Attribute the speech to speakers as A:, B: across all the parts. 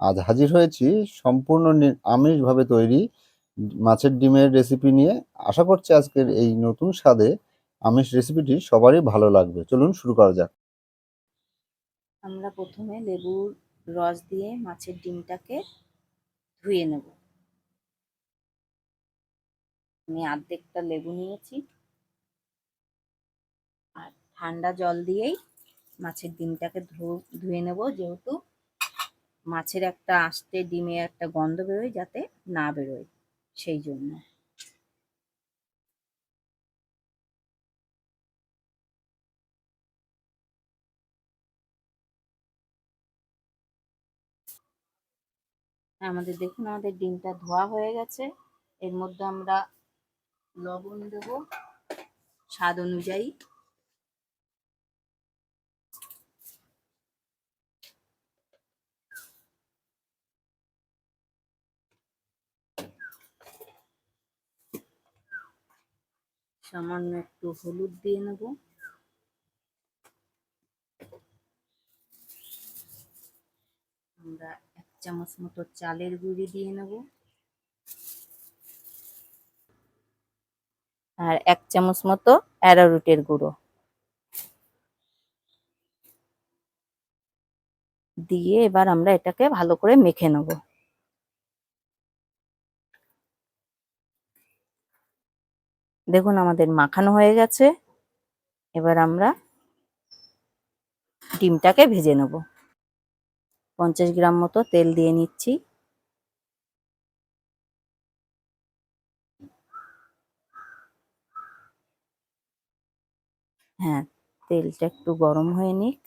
A: আজ হাজির হয়েছি সম্পূর্ণ আমিষভাবে তৈরি মাছের ডিমের রেসিপি নিয়ে। আশা করছি আজকের এই নতুন স্বাদে আমিষ রেসিপিটি সবারই ভালো লাগবে। চলুন শুরু করা যাক।
B: আমরা প্রথমে লেবুর রস দিয়ে মাছের ডিমটাকে ধুয়ে নেব। আমি অর্ধেকটা লেবু নিয়েছি। আর ঠান্ডা জল দিয়েই মাছের ডিমটাকে ধুয়ে নেব, যেহেতু মাছের একটা আস্তে ডিমে একটা গন্ধ বেরোয় যাতে না বেরোয় সেই জন্য। আমাদের দেখুন, আমাদের ডিমটা ধোয়া হয়ে গেছে। এর মধ্যে আমরা লবণ দেব। স্বাদ অনুযায়ী সামান্য একটু হলুদ দিয়ে নেব। আমরা এক চামচ মতো চালের গুঁড়ি দিয়ে নেব। আর এক চামচ মতো অ্যারারুটের গুঁড়ো। দিয়ে এবার আমরা এটাকে ভালো করে মেখে নেব। দেখুন আমাদের মাখানো হয়ে গেছে। এবার আমরা ডিমটাকে ভেজে নেব। পঞ্চাশ গ্রাম মতো তেল দিয়ে নিচ্ছি। হ্যাঁ তেলটা একটু গরম হয়ে নিক।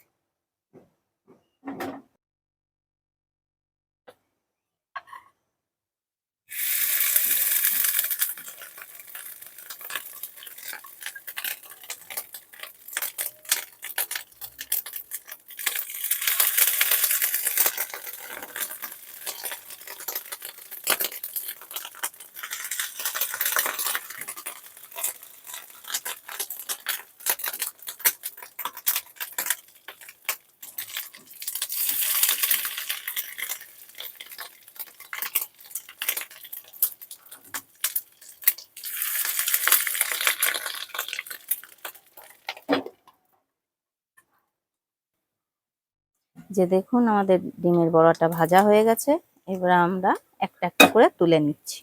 B: যে দেখুন আমাদের ডিমের বড়াটা ভাজা হয়ে গেছে, এবার আমরা একটা একটা করে তুলে নিচ্ছি।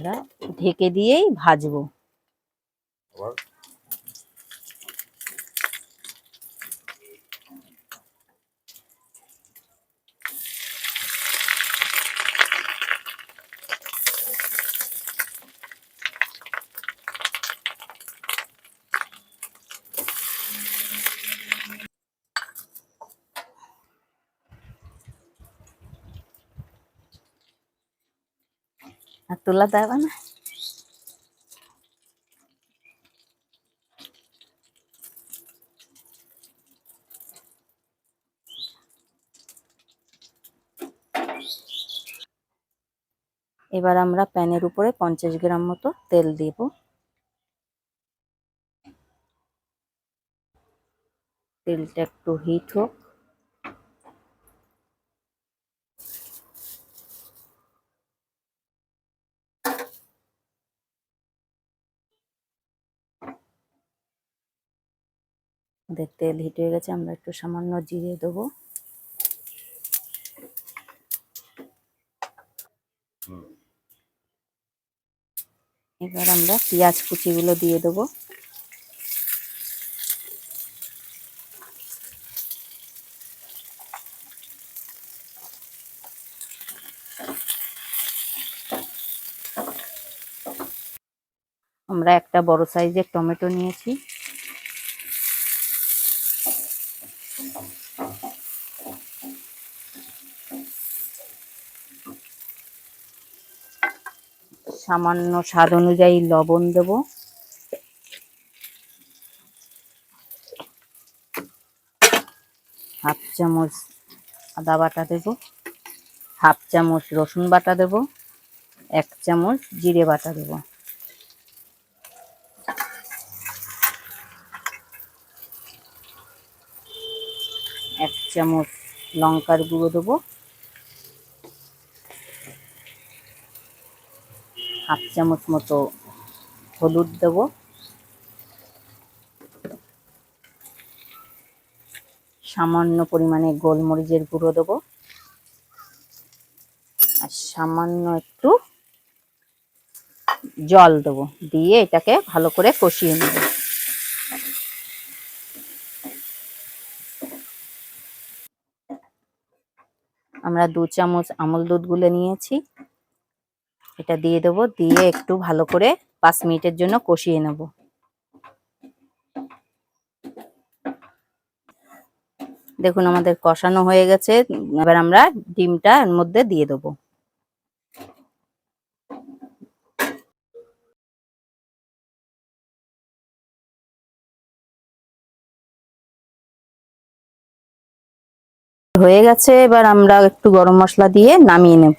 B: আমরা ঢেকে দিয়েই ভাজবো। তোলা দেবে না এবার আমরা প্যানের উপরে পঞ্চাশ গ্রাম মতো তেল দেব। তেলটা একটু হিট হোক। আমাদের তেল হিট হয়ে গেছে, আমরা একটু সামান্য জিরে দেবো। এবার আমরা পেঁয়াজ কুচিগুলো দিয়ে দেবো। আমরা একটা বড় সাইজের টমেটো নিয়েছি। সামান্য স্বাদ অনুযায়ী লবণ দেব। হাফ চামচ আদা বাটা দেব। হাফ চামচ রসুন বাটা দেব। এক চামচ জিরে বাটা দেব। এক চামচ লঙ্কার গুঁড়ো দেবো। হাফ চামচ মতো হলুদ দেব। সামান্য পরিমাণে গোলমরিচের গুঁড়ো দেবো। আর সামান্য একটু জল দেবো দিয়ে এটাকে ভালো করে কষিয়ে নেব। আমরা দু চামচ আমল দুধ গুলে নিয়েছি। এটা দিয়ে দেবো, দিয়ে একটু ভালো করে পাঁচ মিনিটের জন্য কষিয়ে নেব। দেখুন আমাদের কষানো হয়ে গেছে, এবার আমরা ডিমটা এর মধ্যে দিয়ে দেবো। হয়ে গেছে, এবার আমরা একটু গরম মশলা দিয়ে নামিয়ে নেব।